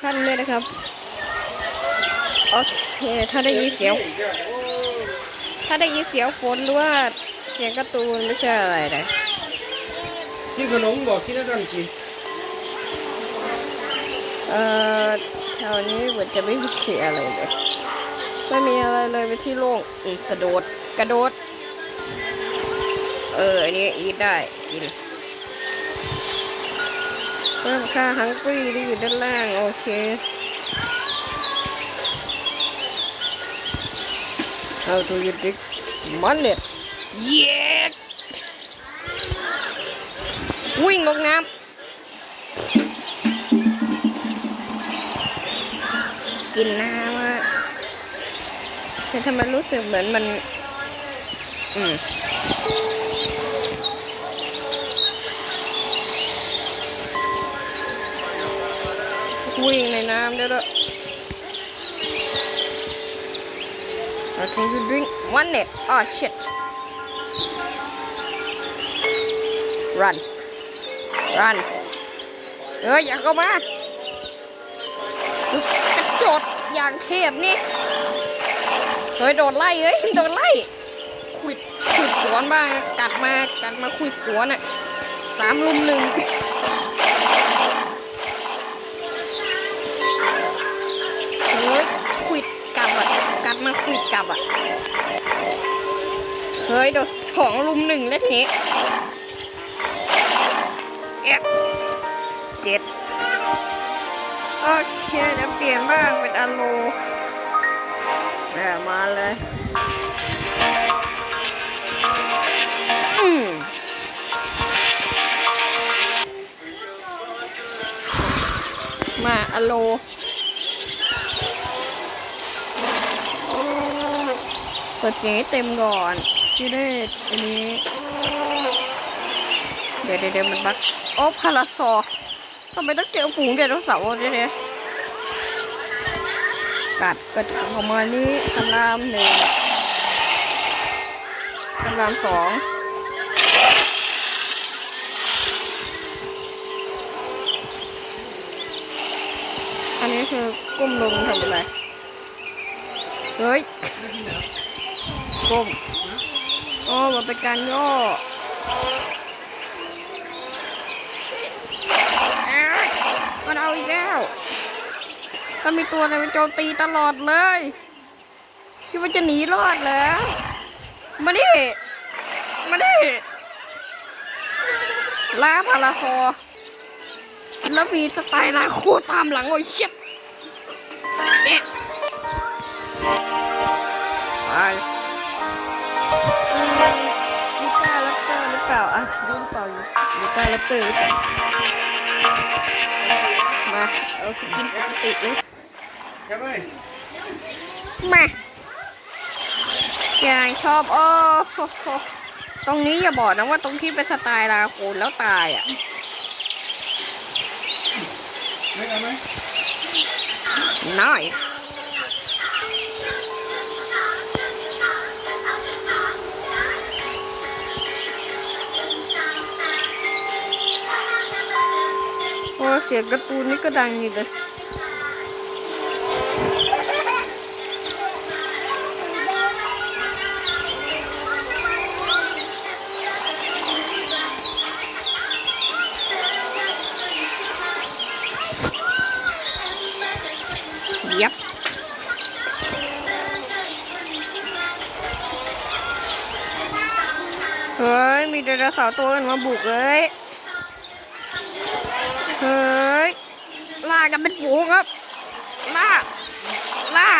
ท่านด้วยนะครับ โอเค ถ้าได้ยินเสียง ถ้าได้ยินเสียงฝนหรือว่าเสียงการ์ตูนไม่ใช่อะไรนะที่ขนมบอกกินแล้วกันกิน เอ่อแถวนี้เหมือนจะไม่มีอะไรเลย ไม่มีอะไรเลยเป็นที่โล่งอืมกระโดด กระโดด เออ อันนี้อีทได้กิน เพิ่มค่าฮังกี้ที่อยู่ด้านล่าง โอเค How do you dig money? Yeah! วิ่งลงน้ำกินน้ำอะแต่ทำไมรู้สึกเหมือนมัน อืม วิ่งในน้ำด้ด้วย Okay, you drink one net. Oh shit. Run. Run. เอ้ยอย่าเข้ามาอุ๊ยกระจดอย่างเทพนี่ เฮ้ยโดนไล่เอ้ยโดนไล่ขวิดขวิดสวนบ้างกัดมากัดมาขวิดสวนอะสามลุมหนึ่งับอะ เฮ้ยโดนสองลุมหนึ่งแล้วทีนี้เอ๊ะเจ็ดโอเคเดี๋ยวเปลี่ยนบ้างเป็นอโลแม่มาเลยอืมมาอโล เปิดเสียงให้เต็มก่อนที่ได้อันนี้ เดี๋ยวเดี๋ยวเดี๋ยวมันบักโอ้พาราซอร์ทำไมต้องเจอฝูงไดโนเสาร์ด้วยเนี่ยกัดก็จะประมาณนี้คำรามหนึ่งคำรามสองอันนี้คือก้มลงทำอะไร เฮ้ย ก้มโอ้มันเป็นการย่อมันเอาอีกแล้วถ้ามีตัวอะไรมาโจมตีตลอดเลยคิดว่าจะหนีรอดเหรอมาดิมาดิลาพาราโซแล้วมีสไตล์ลาโคตามหลังโอ้ยเชิดเอ๊ะไป ปเตอร์หรือเปล่าอะรู้หรือเปล่าลูก้าแรปเตอร์หรือเปล่ามาเอาสกินปกติเลยใช่ไหมาอยากชอบโอ้โหตรงนี้อย่าบอกนะว่าตรงที่เป็นสไตล์ลาโคนแล้วตายอะไม่เอาไหมน้อย เสียงการ์ตูนนี่ก็ดังอยู่เลยยับเฮ้ย มีไดโนเสาร์ตัวอื่นมาบุกเลย เฮ้ย ล่ากันเป็นฝูงครับ ล่า ล่า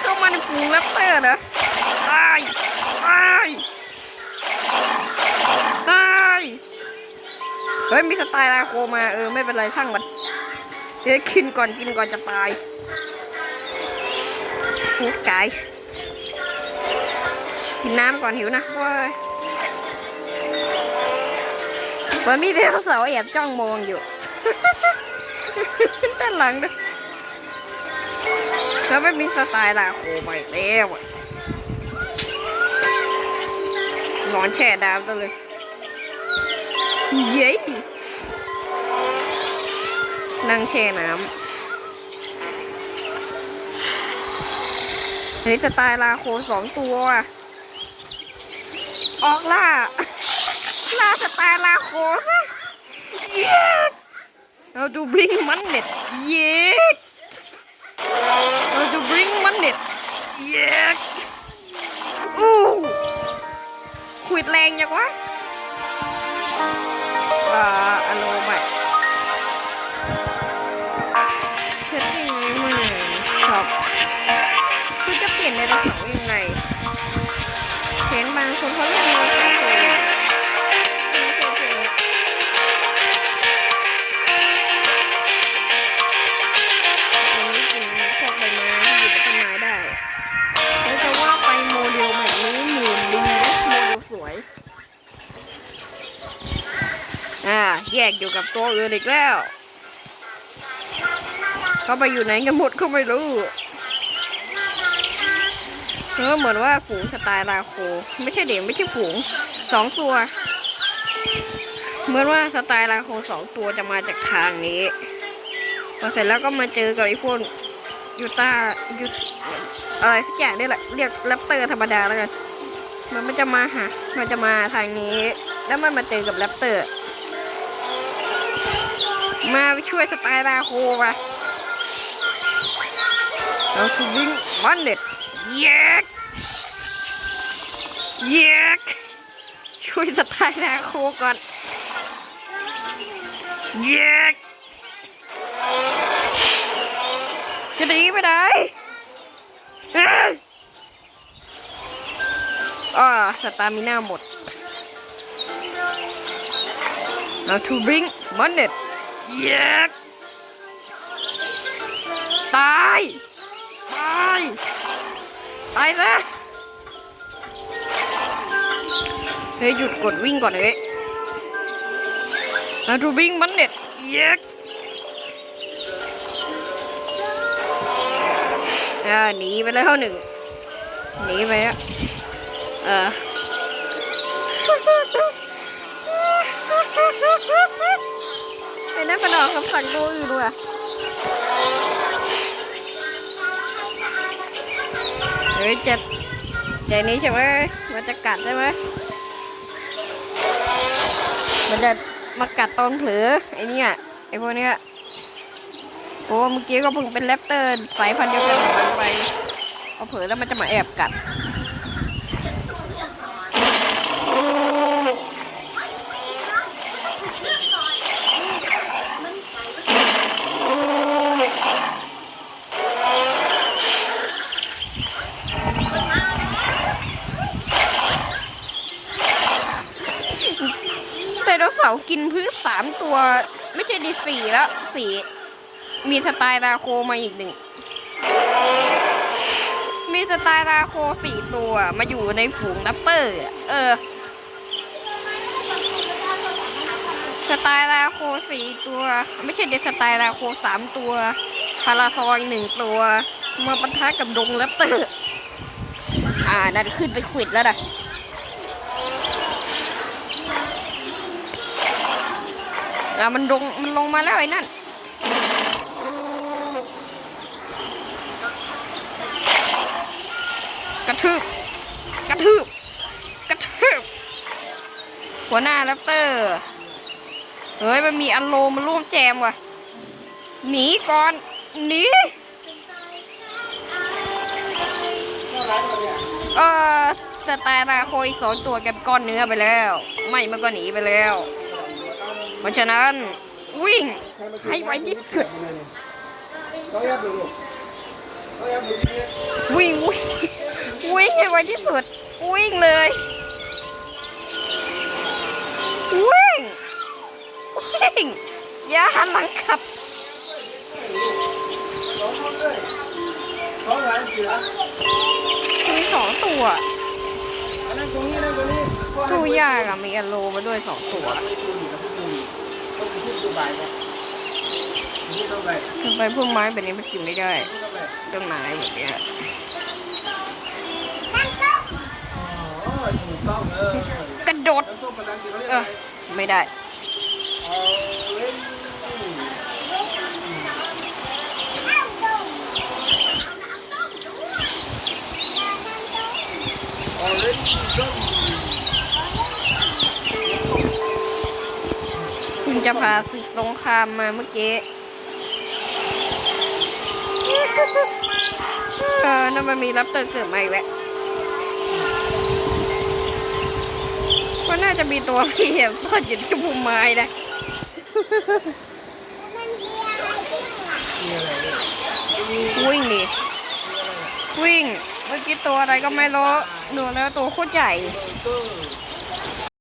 เข้ามาในฝูงแรปเตอร์เหรอตายตายตายเฮ้ยมีสไตล์ลาโคมาเออไม่เป็นไรช่างมันเดี๋ยวกินก่อนกินก่อนจะตายฟูดไกส์กินน้ำก่อนหิวนะเว้ย มันมีไดโนเสาร์แอบจ้องมองอยู่ด้านหลังด้วยแล้วไม่มีสไตล์ลาโคไปแล้วอะนอนแช่ดาวซะเลย เย้นั่งแช่น้ำเฮ้ยจะตายลาโคสองตัวว่ะออกล่า ลาสตาร์ลาโคซะเย้เราดูบริงมันเน็ตเย้เราดูบริงมันเน็ตเย้อู้ขวิดแรงยังวะอ่าอโลไปเทสซิ่งไม่ชอบคือจะเปลี่ยนในระสองยังไงเห็นบางคนเขาเรียก อยู่กับตัวอื่นอีกแล้ว เขาไปอยู่ไหนกันหมดก็ไม่รู้เออเหมือนว่าฝูงสไตล์ลาโค ไม่ใช่เด็กไม่ใช่ฝูงสองตัว เหมือนว่าสไตล์ลาโคสองตัวจะมาจากทางนี้พอเสร็จแล้วก็มาเจอกับไอ้พวกยูตายูอะไรสักอย่างนี่แหละเรียกแรปเตอร์ธรรมดาแล้วกันมันมันจะมาหามันจะมาทางนี้ แล้วมันมาเจอกับแรปเตอร์ มาช่วยสไตล์ลาโคไปเราทูวิ่งมันเด็ดเย็กเย็กช่วยสไตล์นาโคก่อนเย็กจะหนีไปไหนอ่าสตามิน่าหมด Now to bring money เย็กตาย ตาย ตายซะเฮ้ยหยุดกดวิ่งก่อนเฮ้ยมาดูวิ่งมันเน็ตเย็กอ่าหนีไปแล้วหนึ่งหนีไปแล้วเออ ไอ้นั่นเป็นออกคำสั่งตัวอื่ด้วยเฮ้ยเจ็ดใจนี้ใช่ไหมมันจะกัดใช่ไหมมันจะมากัดตอนเผลอไอ้นี่ยไอ้พวกเนี้ยโอ้เมื่อกี้ก็เพิ่งเป็นแรปเตอร์สายพันธุ์เดียวกันมันไปเอาเผลอแล้วมันจะมาแอบกัดโนเสาร์กินพืชสาม ตัวไม่ใช่ดีสี่แล้วสี่มีสไตล์ราโคมาอีกหนึ่ง มีสไตล์ราโคสี่ตัวมาอยู่ในฝูงแรปเตอร์เออสไตล์ราโคสี่ตัว ไม่ใช่เดสไตล์ราโคสามตัวพาราซอยหนึ่งตัวมาปะทะกับดงแรปเตอร์ อ่า นั่นขึ้นไปขวิดแล้วนะ อะมันลงมันลงมาแล้วไอ้นั่นกระทืบกระทืบกระทืบหัวหน้าแรปเตอร์เฮ้ยมันมีอันโลมาร่วมแจมว่ะหนีก่อนหนีเออสไตล์ราโคอีกสองตัวแกบก้อนเนื้อไปแล้ว ไม่มันก็หนีไปแล้ว เพราะฉะนั้นวิ่งให้ไวที่สุดเขายับดูลูกเขายับดูดิวิ่งวิ่งวิ่งให้ไวที่สุด วิ่งเลย วิ่ง วิ่ง อย่าหันหลังขับสองคนเลยสองหลานเสือมีสองตัวอันนั้นตรงนี้นั่นตรงนี้ตัวยากอะมีอโลมาด้วยสองตัว ต้องไปที่ดูใบไปที่ดูใบทำไมพวกไม้แบบนี้มันกินไม่ได้ที่ดูใบต้นไม้แบบเนี้ยอ๋อถูกต้องเออกระโดด น้ำส้มภาษาอังกฤษเขาเรียกเออะอไรไม่ได้ เอา จะพาศึกสงครามมาเมื่อกี้เออนั่นมันมีรับเตอร์เกิดมาอีกแล้วก็น่าจะมีตัวพี่เห็บซ่อนอยู่ที่มุมไม้นะมีอะไรเนี่ยวิ่งดิวิ่ง เมื่อกี้ตัวอะไรก็ไม่รู้ ดูแล้วตัวโคตรใหญ่